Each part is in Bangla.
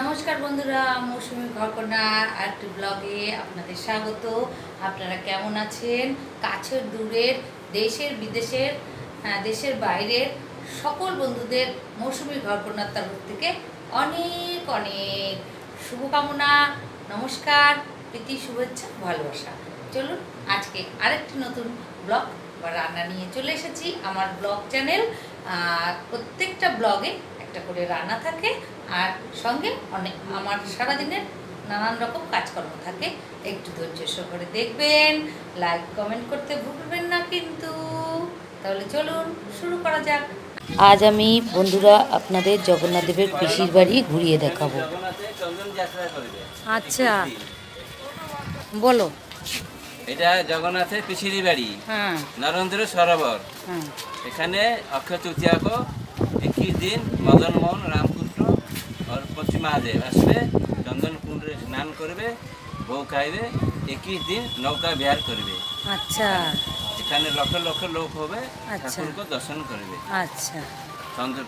নমস্কার বন্ধুরা মৌসুমী ঘরকন্যা আর্ট ব্লগে আপনাদের স্বাগত। আপনারা কেমন আছেন? কাছের দূরের দেশের বিদেশের হ্যাঁ, দেশের বাইরের সকল বন্ধুদের মৌসুমী ঘরকন্যার তরফ থেকে অনেক অনেক শুভকামনা নমস্কার প্রীতি শুভেচ্ছা ভালোবাসা। চলুন আজকে আরেকটি নতুন ব্লগ বা রান্না নিয়ে চলে এসেছি। আমার ব্লগ চ্যানেল প্রত্যেকটা ব্লগে একটা করে রান্না থাকে আর সঙ্গে অনেক আমার সারাদিনের নানান রকম কাজকর্ম থাকে। একটু ধৈর্য সহকারে দেখবেন লাইক কমেন্ট করতে ভুলবেন না কিন্তু। তাহলে চলুন শুরু করা যাক। আজ আমি বন্ধুরা আপনাদের জগন্নাথ দেবের পিসির বাড়ি ঘুরিয়ে দেখাবো। আচ্ছা বলো। এটা জগন্নাথের পিছিরি বাড়ি। হ্যাঁ। নরেন্দ্র সরোবর। হ্যাঁ। এখানে অক্ষয় তৃতীয়া একুশ দিন মদন মোহন রামকৃষ্ণ আর পশ্চিম মহাদেব আসবে চন্দন কুণ্ডে স্নান করবে বউ খাইবে একুশ দিন নৌকা বিহার করবে। আচ্ছা। এখানে লক্ষ লক্ষ লোক হবে আচ্ছা। ঠাকুরকে দর্শন করবে। আচ্ছা।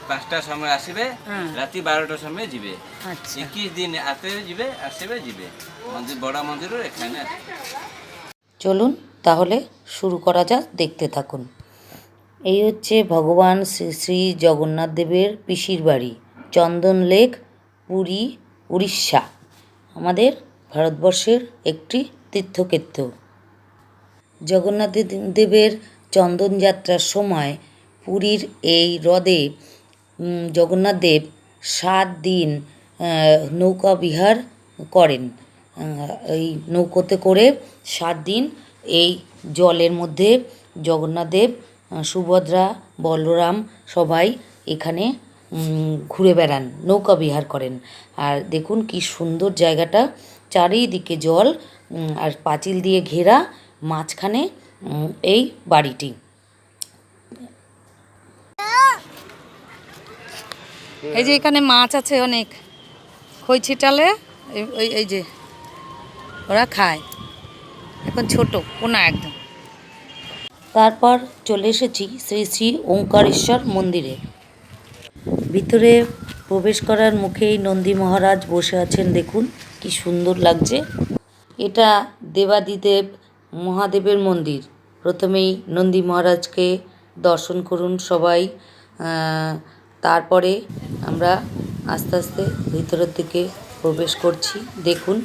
পাঁচটার সময় আসবে হ্যাঁ। রাতি বারোটার সময় যাবে। আচ্ছা। একুশ দিন আতে যাবে আসবে যাবে। মন্দির বড় মন্দিরও এখানে চলুন তাহলে শুরু করা যাক দেখতে থাকুন। এই হচ্ছে ভগবান শ্রী শ্রী জগন্নাথ দেবের পিসির বাড়ি, চন্দন লেক, পুরী, উড়িষ্যা, আমাদের ভারতবর্ষের একটি তীর্থক্ষেত্র। জগন্নাথ দেবের চন্দন যাত্রার সময় পুরীর এই হ্রদে জগন্নাথ দেব সাত দিন নৌকা বিহার করেন। এই নৌকোতে করে সাত দিন এই জলের মধ্যে জগন্নাথ দেব সুভদ্রা, বলরাম সবাই এখানে ঘুরে বেড়ান, নৌকা বিহার করেন। আর দেখুন কি সুন্দর জায়গাটা, চারিদিকে জল আর পাঁচিল দিয়ে ঘেরা মাঝখানে এই বাড়িটি। এই যে এখানে মাছ আছে অনেক। খই ছিটালে এই- যে ওরা খায়। এখন ছোট, পোনা একদম। তারপর চলে এসেছি শ্রী শ্রী ওঙ্কারেশ্বর মন্দিরে। ভিতরে প্রবেশ করার মুখেই নন্দী মহারাজ বসে আছেন, দেখুন কি সুন্দর লাগছে। এটা দেবাদিদেব মহাদেবের মন্দির। প্রথমেই নন্দী মহারাজকে দর্শন করুন সবাই। তারপরে আমরা আস্তে আস্তে ভিতরের দিকে প্রবেশ করছি। দেখুন,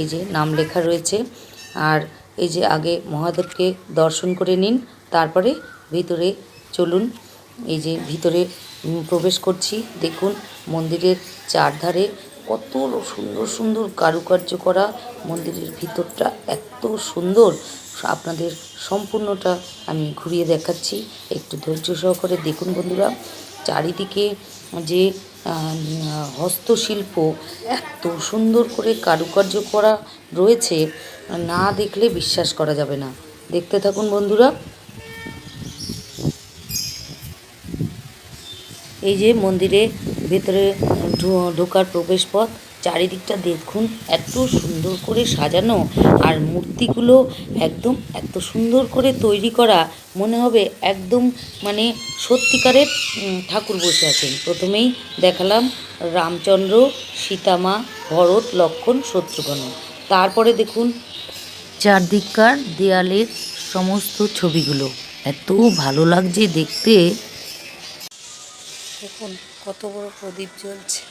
এই যে নাম লেখা রয়েছে। আর এই যে আগে মহাদেবকে দর্শন করে নিন তারপরে ভিতরে চলুন, এই যে ভিতরে প্রবেশ করছি। দেখুন, মন্দিরের চারধারে কত সুন্দর সুন্দর কারুকার্য করা মন্দিরের ভিতরটা এত সুন্দর। আপনাদের সম্পূর্ণটা আমি ঘুরিয়ে দেখাচ্ছি। একটু ধৈর্য সহকারে দেখুন বন্ধুরা, চারিদিকে যে হস্তশিল্প, এত সুন্দর করে কারুকার্য করা রয়েছে, না দেখলে বিশ্বাস করা যাবে না। দেখতে থাকুন বন্ধুরা। এই যে মন্দিরে ভেতরে ঢোকার প্রবেশপথ, চারিদিকটা দেখুন এত সুন্দর করে সাজানো আর মূর্তিগুলো একদম এত সুন্দর করে তৈরি করা। মনে হবে একদম মানে সত্যিকারের ঠাকুর বসে আছেন। প্রথমেই দেখালাম রামচন্দ্র, সীতামা, ভরত, লক্ষণ, শত্রুঘ্ন। তারপরে দেখুন চারদিককার দেয়ালের সমস্ত ছবিগুলো। এত ভালো লাগছে দেখতে। দেখুন, কত বড় প্রদীপ জ্বলছে।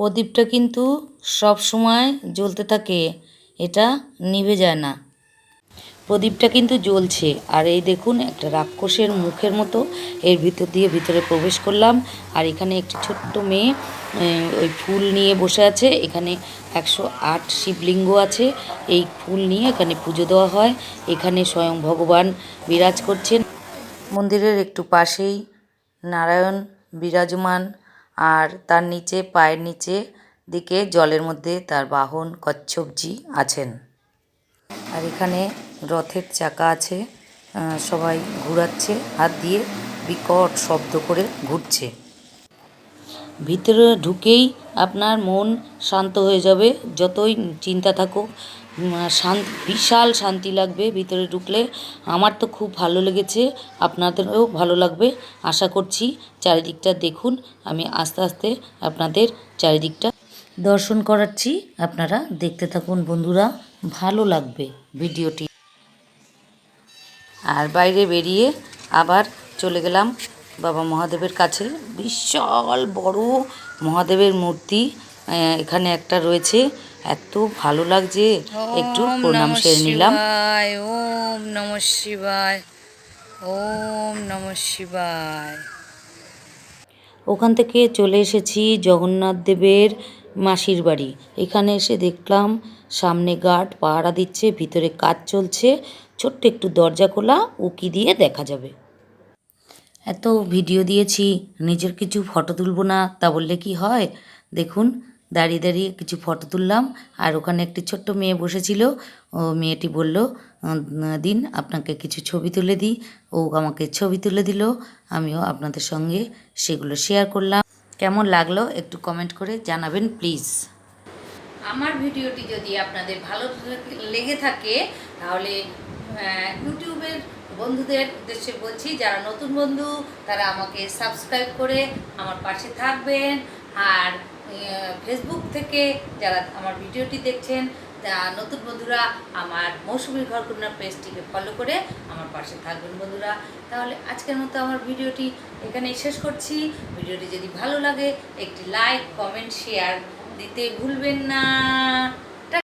প্রদীপটা কিন্তু সব সময় জ্বলতে থাকে, এটা নিভে যায় না। প্রদীপটা কিন্তু জ্বলছে। আর এই দেখুন, একটা রাক্ষসের মুখের মতো এর ভিতর দিয়ে ভিতরে প্রবেশ করলাম। আর এখানে একটি ছোট্ট মেয়ে ওই ফুল নিয়ে বসে আছে। এখানে একশো আট শিবলিঙ্গ আছে। এই ফুল নিয়ে এখানে পুজো দেওয়া হয়। এখানে স্বয়ং ভগবান বিরাজ করছেন। মন্দিরের একটু পাশেই নারায়ণ বিরাজমান। আর তার নিচে, পায়ের নিচে দিকে জলের মধ্যে তার বাহন কচ্ছপজি আছেন। আর এখানে রথের চাকা আছে সবাই ঘোরাচ্ছে, হাত দিয়ে বিকট শব্দ করে ঘুরছে। ভিতরে ঢুকেই আপনার মন শান্ত হয়ে যাবে, যতই চিন্তা থাকুক শান্ত, বিশাল শান্তি লাগবে ভিতরে ঢুকলে। আমার তো খুব ভালো লেগেছে, আপনাদেরও ভালো লাগবে। আশা করছি চারিদিকটা দেখুন, আমি আস্তে আস্তে আপনাদের চারিদিকটা দর্শন করাচ্ছি। আপনারা দেখতে থাকুন বন্ধুরা, ভালো লাগবে ভিডিওটি। আর বাইরে বেরিয়ে আবার চলে গেলাম বাবা মহাদেবের কাছে। বিশাল বড় মহাদেবের মূর্তি এখানে একটা রয়েছে। এত ভালো লাগছে। একটু প্রণাম সেরে নিলাম। ওম নম শিবায় ওম নম শিবায়। ওখান থেকে চলে এসেছি জগন্নাথ দেবের মাসির বাড়ি। এখানে এসে দেখলাম সামনে গার্ড পাহারা দিচ্ছে ভিতরে কাজ চলছে। ছোট্ট একটু দরজা খোলা, উকি দিয়ে দেখা যাবে। এত ভিডিও দিয়েছি, নিজের কিছু ফটো তুলবো না, তা বললে কি হয়? দেখুন, দাঁড়িয়ে দাঁড়িয়ে কিছু ফটো তুললাম, আর ওখানে একটি ছোট্ট মেয়ে বসেছিল। ও মেয়েটি বলল দিন, আপনাকে কিছু ছবি তুলে দিই। ও আমাকে ছবি তুলে দিল, আমিও আপনাদের সঙ্গে সেগুলো শেয়ার করলাম। কেমন লাগল একটু কমেন্ট করে জানাবেন, প্লিজ। আমার ভিডিওটি যদি আপনাদের ভালো লেগে থাকে, তাহলে ইউটিউবের বন্ধুদের উদ্দেশ্যে বলছি, যারা নতুন বন্ধু, তারা আমাকে সাবস্ক্রাইব করে আমার পাশে থাকবেন। আর ফেসবুক থেকে যারা আমার ভিডিওটি দেখছেন নতুন বন্ধুরা, আমার মৌসুমী ঘরকন্যা পেজটিকে ফলো করে আমার পাশে থাকবেন বন্ধুরা। তাহলে আজকের মতো আমার ভিডিওটি এখানেই শেষ করছি। ভিডিওটি যদি ভালো লাগে, একটি লাইক কমেন্ট শেয়ার দিতে ভুলবেন না।